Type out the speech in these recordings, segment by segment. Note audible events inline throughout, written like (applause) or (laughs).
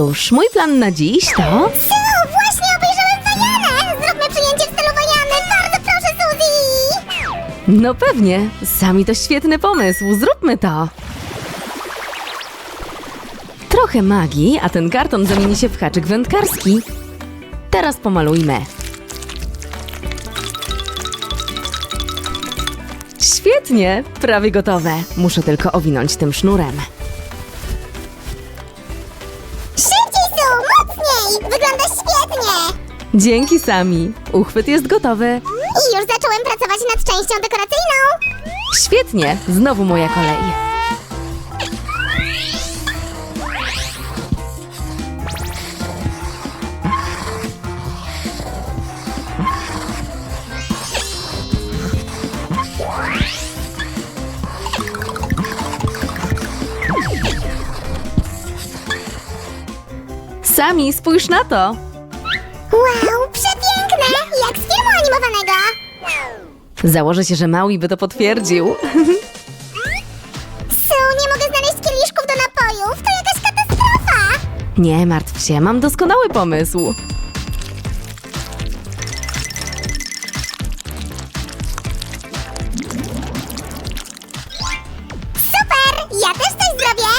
Cóż, mój plan na dziś to... Su, właśnie obejrzałem Wajanę! Zróbmy przyjęcie w stylu Wajany! Bardzo proszę, Suzy! No pewnie, sami to świetny pomysł, zróbmy to. Trochę magii, a ten karton zamieni się w haczyk wędkarski. Teraz pomalujmy. Świetnie, prawie gotowe. Muszę tylko owinąć tym sznurem. Dzięki sami. Uchwyt jest gotowy. I już zacząłem pracować nad częścią dekoracyjną! Świetnie, znowu moja kolej. Sami, spójrz na to! Wow, przepiękne! Jak z filmu animowanego! Założę się, że Maui by to potwierdził. Su, nie mogę znaleźć kieliszków do napojów! To jakaś katastrofa! Nie martw się, mam doskonały pomysł. Super! Ja też coś zrobię!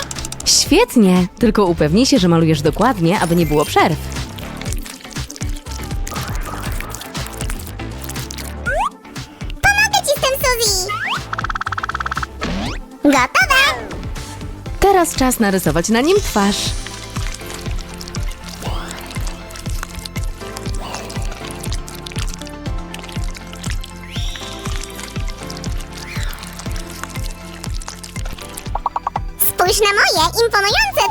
Świetnie, tylko upewnij się, że malujesz dokładnie, aby nie było przerw. Czas narysować na nim twarz. Spójrz na moje, imponujące,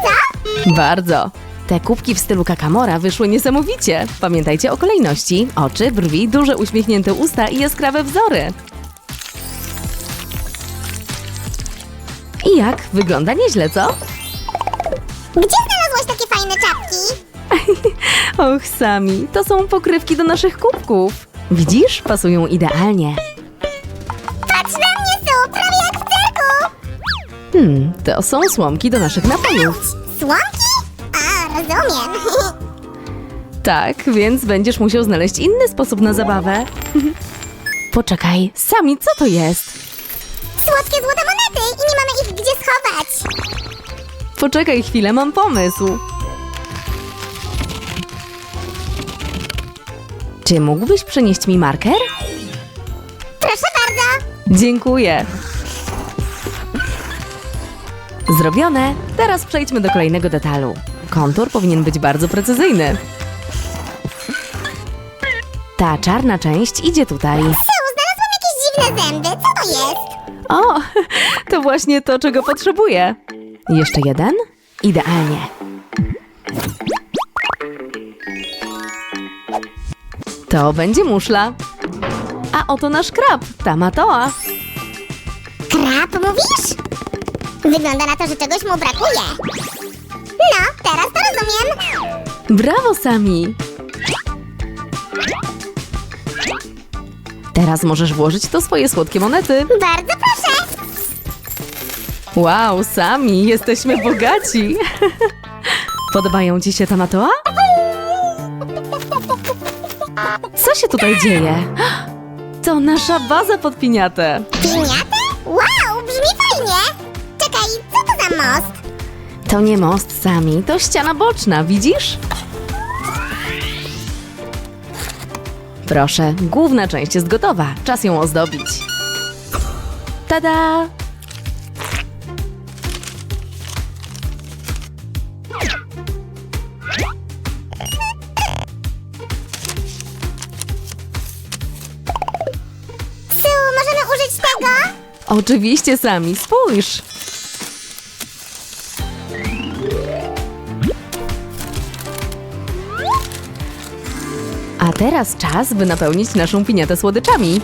co? Bardzo. Te kubki w stylu kakamora wyszły niesamowicie. Pamiętajcie o kolejności. Oczy, brwi, duże uśmiechnięte usta i jaskrawe wzory. I jak? Wygląda nieźle, co? Gdzie znalazłaś takie fajne czapki? (laughs) Och, sami, to są pokrywki do naszych kubków. Widzisz? Pasują idealnie. Patrz na mnie, Su, prawie jak w cyrku! Hmm, to są słomki do naszych napojów. Słomki? A, rozumiem. (laughs) Tak, więc będziesz musiał znaleźć inny sposób na zabawę. (laughs) Poczekaj, sami, co to jest? Słodkie złote monety i nie mamy ich gdzie schować. Poczekaj chwilę, mam pomysł. Czy mógłbyś przynieść mi marker? Proszę bardzo. Dziękuję. Zrobione. Teraz przejdźmy do kolejnego detalu. Kontur powinien być bardzo precyzyjny. Ta czarna część idzie tutaj. Su, znalazłam jakieś dziwne zęby. Co to jest? O, (laughs) to właśnie to, czego potrzebuję. Jeszcze jeden? Idealnie. To będzie muszla. A oto nasz krab, tamatoa. Krab, mówisz? Wygląda na to, że czegoś mu brakuje. No, teraz to rozumiem. Brawo, Sami! Teraz możesz włożyć to swoje słodkie monety. Bardzo proszę. Wow, Sami, jesteśmy bogaci! (laughs) Podobają ci się tamatoa? Co się tutaj dzieje? To nasza baza pod piniatę. Piniatę? Wow, brzmi fajnie. Czekaj, co to za most? To nie most, Sami, to ściana boczna, widzisz? Proszę, główna część jest gotowa. Czas ją ozdobić. Tada! Możemy użyć tego? Oczywiście, Sami, spójrz! Teraz czas, by napełnić naszą piniatę słodyczami.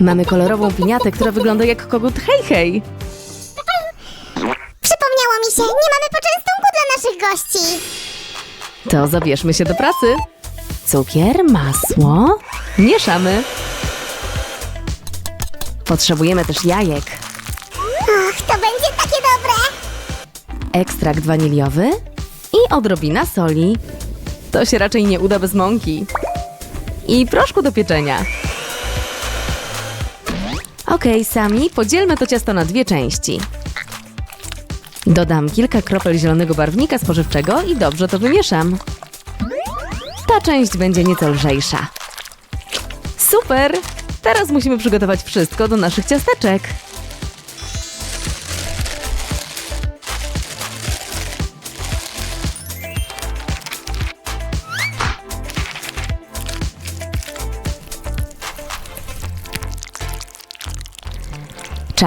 Mamy kolorową piniatę, która wygląda jak kogut hej hej. Przypomniało mi się, nie mamy poczęstunku dla naszych gości. To zabierzmy się do pracy. Cukier, masło. Mieszamy. Potrzebujemy też jajek, ekstrakt waniliowy i odrobina soli. To się raczej nie uda bez mąki. I proszku do pieczenia. Okej, sami podzielmy to ciasto na dwie części. Dodam kilka kropel zielonego barwnika spożywczego i dobrze to wymieszam. Ta część będzie nieco lżejsza. Super! Teraz musimy przygotować wszystko do naszych ciasteczek.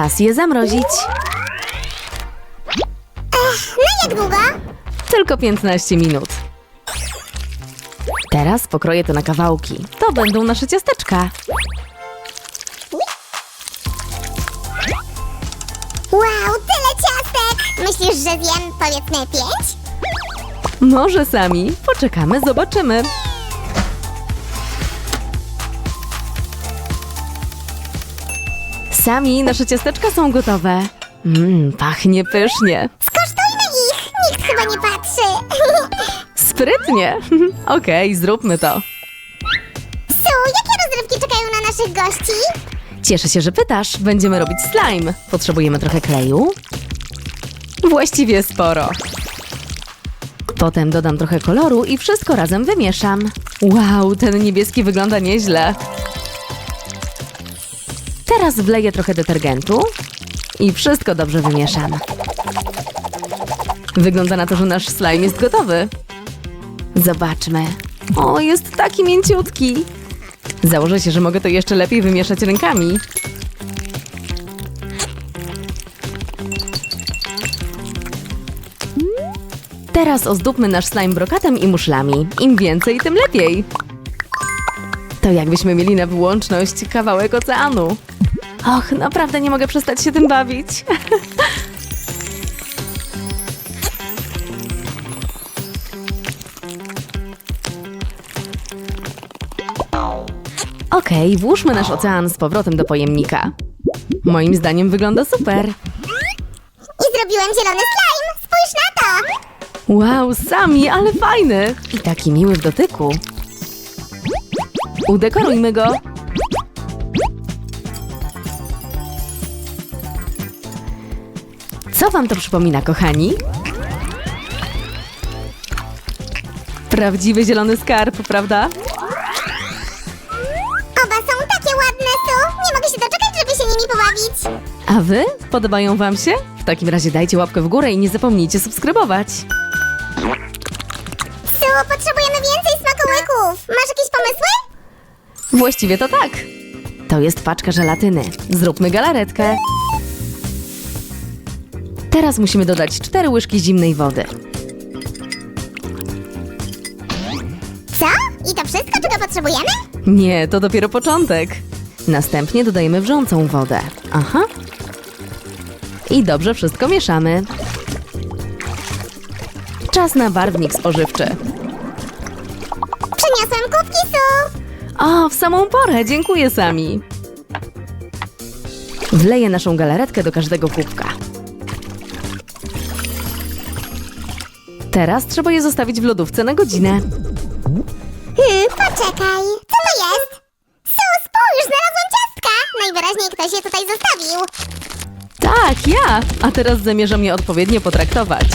Czas je zamrozić. No jak długo? Tylko 15 minut. Teraz pokroję to na kawałki. To będą nasze ciasteczka. Wow, tyle ciastek! Myślisz, że wiem, powiedzmy pięć? Może sami. Poczekamy, zobaczymy. Sami, nasze ciasteczka są gotowe. Mmm, pachnie pysznie. Skosztujmy ich! Nikt chyba nie patrzy. (laughs) Sprytnie. (laughs) Okej, zróbmy to. Su, jakie rozrywki czekają na naszych gości? Cieszę się, że pytasz. Będziemy robić slime. Potrzebujemy trochę kleju. Właściwie sporo. Potem dodam trochę koloru i wszystko razem wymieszam. Wow, ten niebieski wygląda nieźle. Teraz wleję trochę detergentu i wszystko dobrze wymieszam. Wygląda na to, że nasz slime jest gotowy. Zobaczmy. O, jest taki mięciutki. Założę się, że mogę to jeszcze lepiej wymieszać rękami. Teraz ozdóbmy nasz slime brokatem i muszlami. Im więcej, tym lepiej. To jakbyśmy mieli na wyłączność kawałek oceanu. Och, naprawdę nie mogę przestać się tym bawić. (laughs) Okej, włóżmy nasz ocean z powrotem do pojemnika. Moim zdaniem wygląda super. I zrobiłem zielony slime! Spójrz na to! Wow, sami, ale fajny! I taki miły w dotyku. Udekorujmy go. Co wam to przypomina, kochani? Prawdziwy zielony skarb, prawda? Oba są takie ładne, Su! Nie mogę się doczekać, żeby się nimi pobawić! A wy? Podobają wam się? W takim razie dajcie łapkę w górę i nie zapomnijcie subskrybować. Su, potrzebujemy więcej smakołyków! Masz jakieś pomysły? Właściwie to tak. To jest paczka żelatyny. Zróbmy galaretkę. Teraz musimy dodać 4 łyżki zimnej wody. Co? I to wszystko, czego potrzebujemy? Nie, to dopiero początek. Następnie dodajemy wrzącą wodę. Aha. I dobrze wszystko mieszamy. Czas na barwnik spożywczy. Przyniosłem kubki, Su! O, w samą porę, dziękuję sami. Wleję naszą galaretkę do każdego kubka. Teraz trzeba je zostawić w lodówce na godzinę. Hmm, poczekaj. Co to jest? Su, spójrz, znalazłem ciastka! Najwyraźniej ktoś je tutaj zostawił. Tak, ja! A teraz zamierzam je odpowiednio potraktować.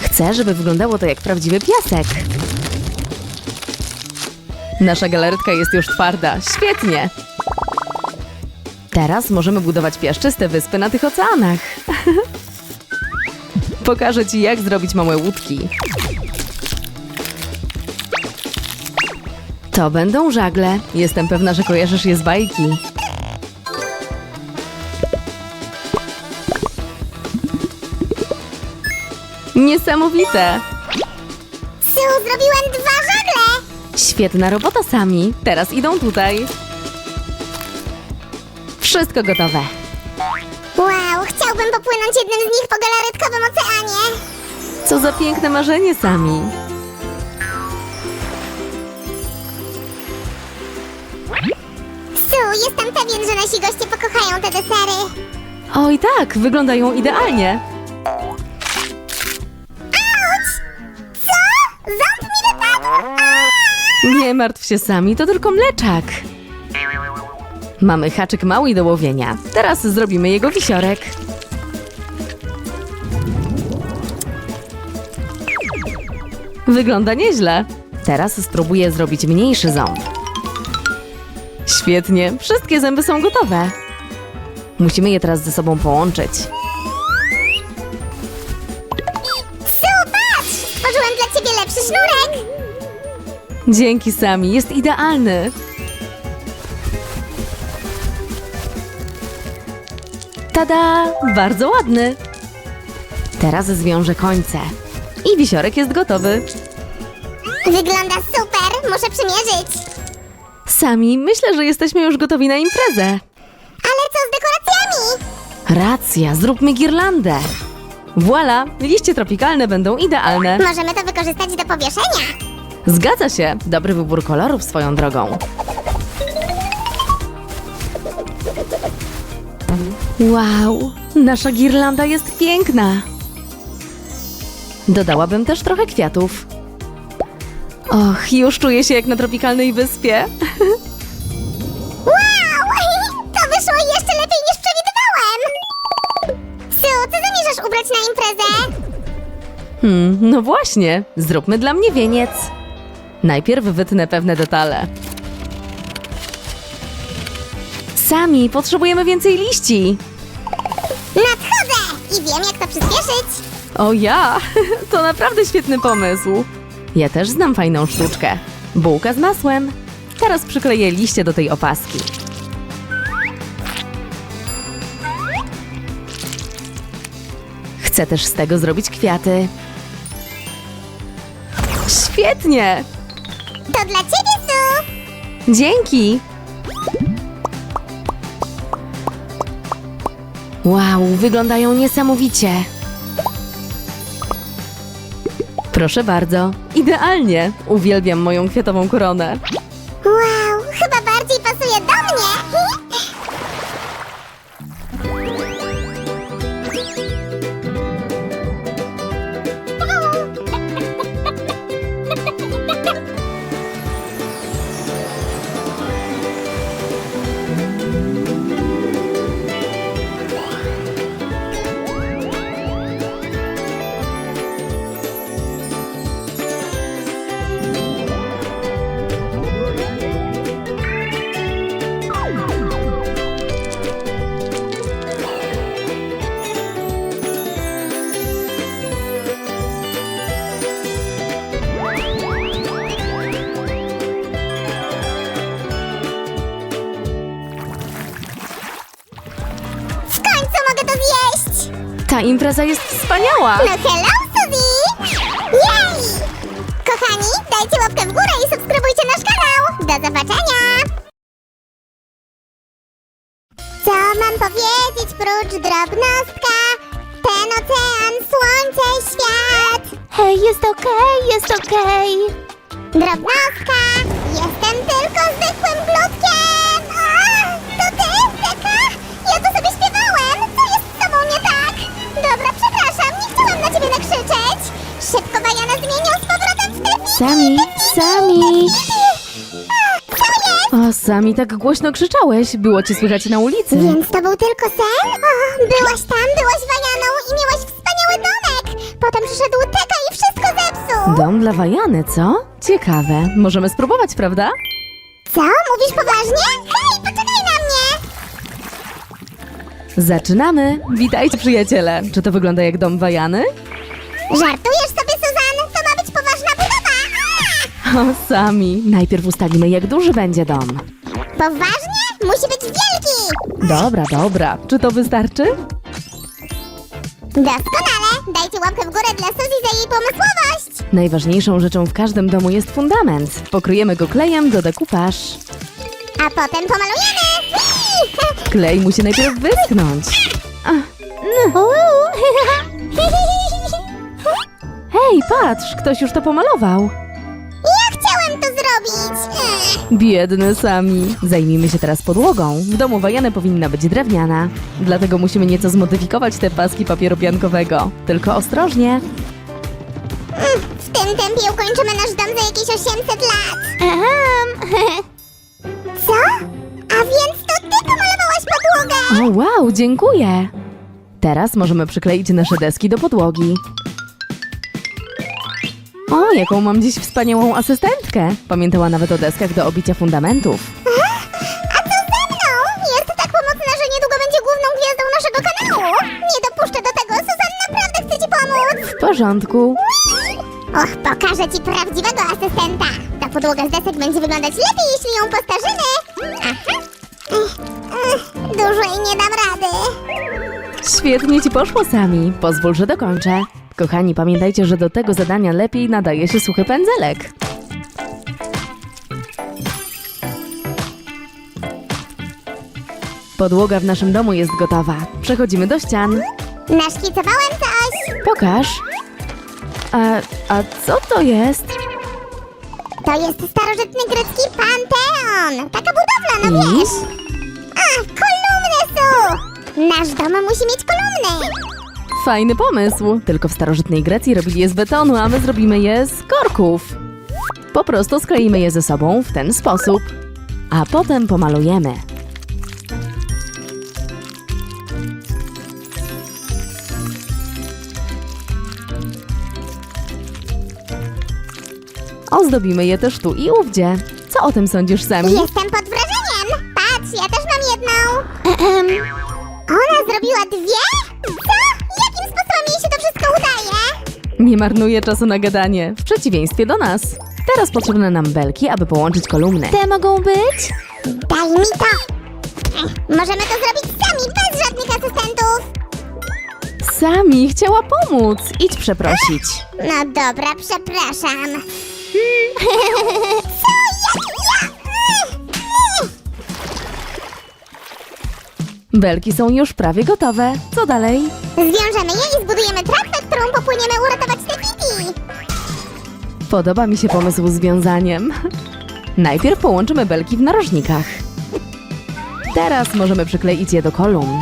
Chcę, żeby wyglądało to jak prawdziwy piasek. Nasza galaretka jest już twarda. Świetnie! Teraz możemy budować piaszczyste wyspy na tych oceanach. (laughs) Pokażę Ci, jak zrobić małe łódki. To będą żagle. Jestem pewna, że kojarzysz je z bajki. Niesamowite! Su, zrobiłem dwa żagle! Świetna robota sami. Teraz idą tutaj. Wszystko gotowe. Popłynąć jednym z nich po galaretkowym oceanie. Co za piękne marzenie sami. Su, jestem pewien, że nasi goście pokochają te desery. Oj tak, wyglądają idealnie. Auć! Co? Ząb mi wypadł! Nie martw się sami, to tylko mleczak. Mamy haczyk mały do łowienia. Teraz zrobimy jego wisiorek. Wygląda nieźle. Teraz spróbuję zrobić mniejszy ząb. Świetnie, wszystkie zęby są gotowe. Musimy je teraz ze sobą połączyć. Su, patrz! Stworzyłem dla ciebie lepszy sznurek! Dzięki Sami, jest idealny. Tada! Bardzo ładny. Teraz zwiążę końce. I wisiorek jest gotowy. Wygląda super! Muszę przymierzyć! Sami, myślę, że jesteśmy już gotowi na imprezę. Ale co z dekoracjami? Racja, zróbmy girlandę. Voila, liście tropikalne będą idealne. Możemy to wykorzystać do powieszenia. Zgadza się, dobry wybór kolorów swoją drogą. Wow, nasza girlanda jest piękna. Dodałabym też trochę kwiatów. Och, już czuję się jak na tropikalnej wyspie. Wow! To wyszło jeszcze lepiej niż przewidywałem! Su, co zamierzasz ubrać na imprezę? Hmm, no właśnie, zróbmy dla mnie wieniec. Najpierw wytnę pewne detale. Sami potrzebujemy więcej liści. Nadchodzę! I wiem, jak to przyspieszyć. O ja! (laughs) To naprawdę świetny pomysł. Ja też znam fajną sztuczkę. Bułka z masłem. Teraz przykleję liście do tej opaski. Chcę też z tego zrobić kwiaty. Świetnie! To dla ciebie, Su! Dzięki! Wow, wyglądają niesamowicie. Proszę bardzo, idealnie. Uwielbiam moją kwiatową koronę. Impreza jest wspaniała! No hello, Suzy! Jej! Kochani, dajcie łapkę w górę i subskrybujcie nasz kanał! Do zobaczenia! Co mam powiedzieć prócz drobnostka? Ten ocean, słońce, świat! Hej, jest okej, jest okej. Drobnostka! Jestem tylko zwykłym Sami, Sami! O, Sami, tak głośno krzyczałeś. Było cię słychać na ulicy. Więc to był tylko sen? O, byłaś tam, byłaś Wajaną i miałaś wspaniały domek! Potem przyszedł Teka i wszystko zepsuł! Dom dla Wajany, co? Ciekawe. Możemy spróbować, prawda? Co? Mówisz poważnie? Hej, poczekaj na mnie! Zaczynamy! Witajcie, przyjaciele! Czy to wygląda jak dom Wajany? Żartujesz sobie, Suzan? (laughs) sami. Najpierw ustalimy, jak duży będzie dom. Poważnie? Musi być wielki! Dobra, dobra. Czy to wystarczy? Doskonale! Dajcie łapkę w górę dla Suzy za jej pomysłowość! Najważniejszą rzeczą w każdym domu jest fundament. Pokryjemy go klejem do dekupaż. A potem pomalujemy! Klej musi najpierw wyschnąć. (laughs) Hej, patrz, ktoś już to pomalował. Zrobić! Biedny sami. Zajmijmy się teraz podłogą. W domu Wajany powinna być drewniana. Dlatego musimy nieco zmodyfikować te paski papieru piankowego. Tylko ostrożnie. W tym tempie ukończymy nasz dom za jakieś 800 lat. (laughs) Co? A więc to ty pomalowałaś podłogę? O wow, dziękuję. Teraz możemy przykleić nasze deski do podłogi. O, jaką mam dziś wspaniałą asystentkę. Pamiętała nawet o deskach do obicia fundamentów. A co ze mną? Jest tak pomocna, że niedługo będzie główną gwiazdą naszego kanału. Nie dopuszczę do tego. Suzan naprawdę chce ci pomóc. W porządku. Och, pokażę ci prawdziwego asystenta. Ta podłoga z desek będzie wyglądać lepiej, jeśli ją postarzymy. Aha. Ech, ech, Dużo i nie dam rady. Świetnie ci poszło sami. Pozwól, że dokończę. Kochani, pamiętajcie, że do tego zadania lepiej nadaje się suchy pędzelek. Podłoga w naszym domu jest gotowa. Przechodzimy do ścian. Naszkicowałem coś. Pokaż. A, a co to jest? To jest starożytny grecki panteon. Taka budowla, no I? wiesz. A, kolumny są. Nasz dom musi mieć kolumny. Fajny pomysł. Tylko w starożytnej Grecji robili je z betonu, a my zrobimy je z korków. Po prostu skleimy je ze sobą w ten sposób. A potem pomalujemy. Ozdobimy je też tu i ówdzie. Co o tym sądzisz, Sami? Jestem pod wrażeniem. Patrz, ja też mam jedną. Ona zrobiła dwie? Nie marnuję czasu na gadanie, w przeciwieństwie do nas. Teraz potrzebne nam belki, aby połączyć kolumny. Te mogą być? Daj mi to. Ech, możemy to zrobić sami, bez żadnych asystentów. Sami chciała pomóc. Idź przeprosić. No dobra, przepraszam. (laughs) Co? Jak ja? Belki są już prawie gotowe. Co dalej? Zwiążemy je i zbudujemy trakwę, którą popłyniemy uratować Podoba mi się pomysł z wiązaniem. Najpierw połączymy belki w narożnikach. Teraz możemy przykleić je do kolumn.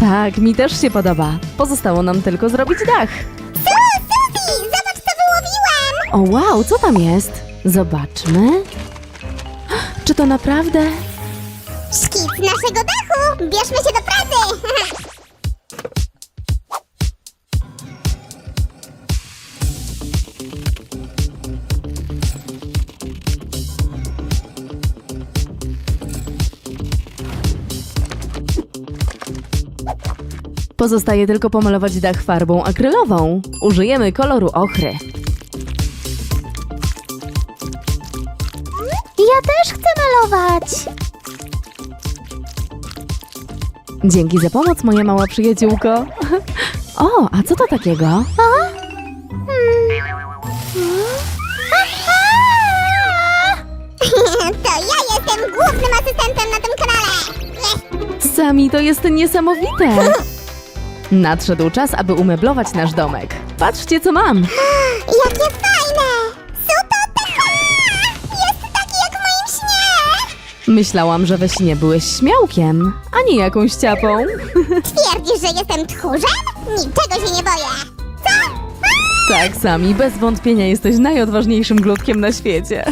Tak, mi też się podoba. Pozostało nam tylko zrobić dach. Su, zobacz co wyłowiłem. O wow, co tam jest? Zobaczmy. Czy to naprawdę? Szkic naszego dachu. Bierzmy się do pracy. (laughs) Pozostaje tylko pomalować dach farbą akrylową. Użyjemy koloru ochry. Ja też chcę malować. Dzięki za pomoc, moja mała przyjaciółko. (laughs) O, a co to takiego? To ja jestem głównym asystentem na tym kanale. Sami, to jest niesamowite. Nadszedł czas, aby umeblować nasz domek. Patrzcie, co mam. (gasps) Jakie fajne! Super! Jest taki jak w moim śnie! Myślałam, że we śnie byłeś śmiałkiem, a nie jakąś ciapą. (laughs) Twierdzisz, że jestem tchórzem? Niczego się nie boję! Co? Tak, Sami, bez wątpienia jesteś najodważniejszym glutkiem na świecie.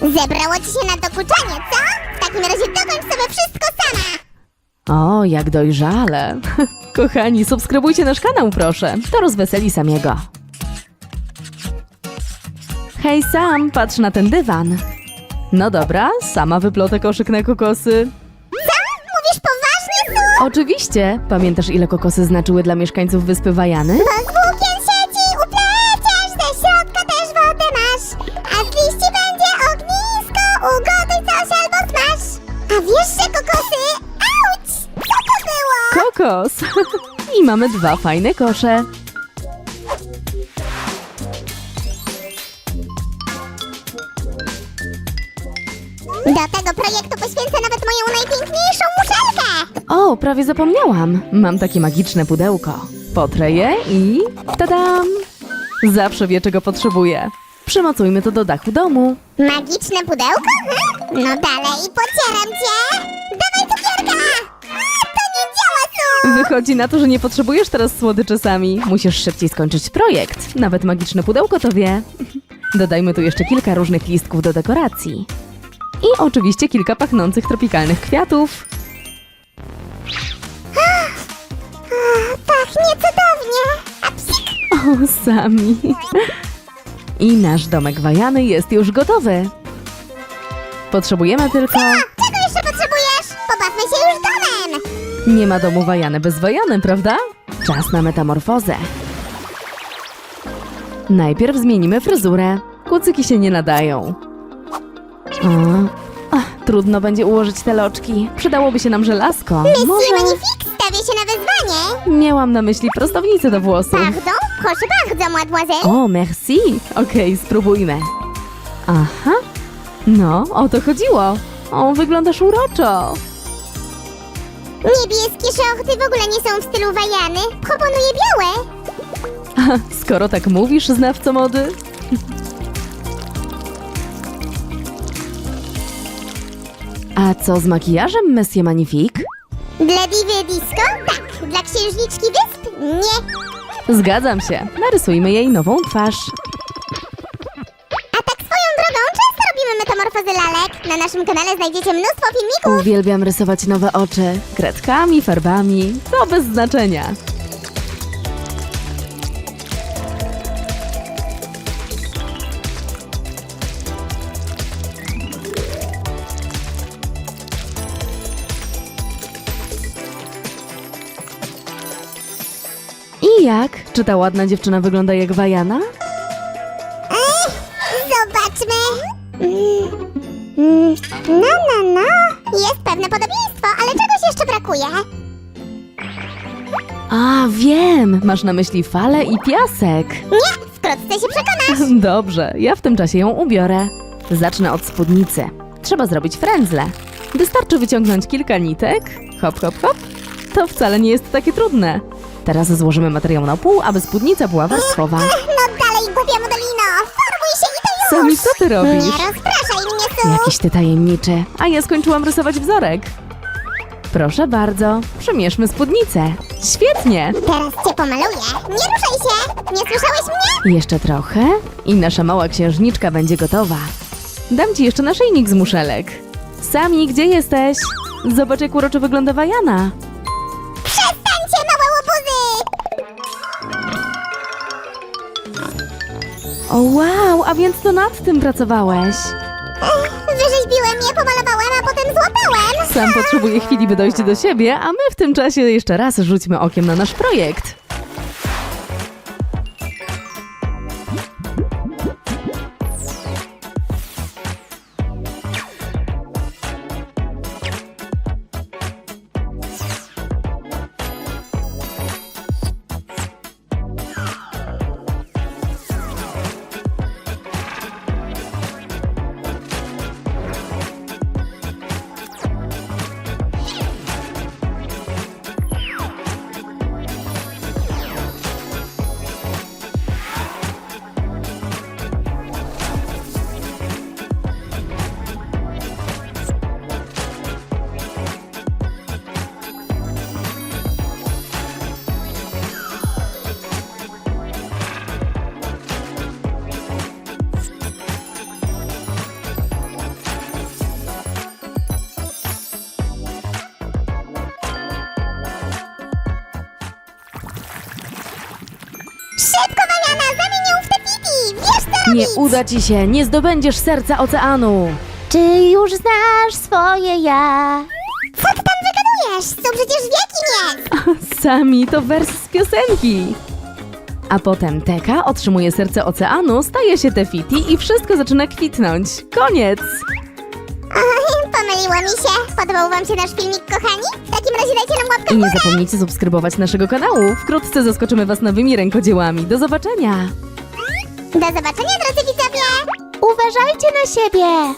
Zebrało ci się na dokuczanie, co? W takim razie dokończ sobie wszystko sama! O, jak dojrzale. (laughs) Kochani, subskrybujcie nasz kanał, proszę. To rozweseli Samiego. Hej, Sam, patrz na ten dywan. No dobra, sama wyplotę koszyk na kokosy. Co? Mówisz poważnie, Su? Oczywiście. Pamiętasz, ile kokosy znaczyły dla mieszkańców wyspy Wajany? Bo I mamy dwa fajne kosze. Do tego projektu poświęcę nawet moją najpiękniejszą muszelkę! O, prawie zapomniałam. Mam takie magiczne pudełko. Potrę je i... Tadam! Zawsze wie, czego potrzebuje. Przymocujmy to do dachu domu. Magiczne pudełko? Hm? No dalej, pocieram cię! Dawaj cukierka! Wychodzi na to, że nie potrzebujesz teraz słodyczy sami. Musisz szybciej skończyć projekt. Nawet magiczne pudełko to wie. Dodajmy tu jeszcze kilka różnych listków do dekoracji. I oczywiście kilka pachnących tropikalnych kwiatów. Pachnie cudownie! A psik! O, sami. I nasz domek wajany jest już gotowy. Potrzebujemy tylko... Czego Nie ma domu wajany bez wajany, prawda? Czas na metamorfozę. Najpierw zmienimy fryzurę. Kucyki się nie nadają. O, ach, trudno będzie ułożyć te loczki. Przydałoby się nam żelazko. Misji Może... Magnifique stawia się na wyzwanie! Miałam na myśli prostownicę do włosów. Pardon? Proszę bardzo, mademoiselle! O, merci. Okej, spróbujmy. Aha. No, o to chodziło. O, wyglądasz uroczo. Niebieskie szorty w ogóle nie są w stylu wajany. Proponuję białe. (laughs) Skoro tak mówisz, znawco mody. A co z makijażem, Monsieur Magnifique? Dla diwy disco? Tak. Dla księżniczki wysp? Nie. Zgadzam się. Narysujmy jej nową twarz. A tak swoją drogą, często robimy metamorfozy lalek. Na naszym kanale znajdziecie mnóstwo filmików. Uwielbiam rysować nowe oczy. Kredkami, farbami. To bez znaczenia. I jak? Czy ta ładna dziewczyna wygląda jak Wajana? Brakuje. A, wiem! Masz na myśli falę i piasek. Nie, wkrótce się przekonasz. (laughs) Dobrze, ja w tym czasie ją ubiorę. Zacznę od spódnicy. Trzeba zrobić frędzle. Wystarczy wyciągnąć kilka nitek. Hop, hop, hop. To wcale nie jest takie trudne. Teraz złożymy materiał na pół, aby spódnica była warstwowa. (laughs) No dalej, głupia modelino. Formuj się i to już. Sami, co ty Nie robisz? rozpraszaj mnie tu. Jakiś ty tajemniczy. A ja skończyłam rysować wzorek. Proszę bardzo, przymierzmy spódnicę. Świetnie! Teraz cię pomaluję. Nie ruszaj się. Nie słyszałeś mnie? Jeszcze trochę i nasza mała księżniczka będzie gotowa. Dam ci jeszcze naszyjnik z muszelek. Sami, gdzie jesteś? Zobacz, jak uroczo wygląda Wajana. Przestańcie, małe łobuzy. O wow, a więc to nad tym pracowałeś. Ech, Sam potrzebuję chwili, by dojść do siebie, a my w tym czasie jeszcze raz rzućmy okiem na nasz projekt. Nie uda ci się, nie zdobędziesz serca oceanu. Czy już znasz swoje ja? Co ty tam wygadujesz? Są przecież wieki nie. (laughs) Sami to wers z piosenki. A potem Teka otrzymuje serce oceanu, staje się Tefiti i wszystko zaczyna kwitnąć. Koniec! Oj, pomyliło mi się. Podobał wam się nasz filmik, kochani? W takim razie dajcie nam łapkę I w nie górę. zapomnijcie subskrybować naszego kanału. Wkrótce zaskoczymy Was nowymi rękodziełami. Do zobaczenia! Do zobaczenia, drodzy widzowie. Uważajcie na siebie!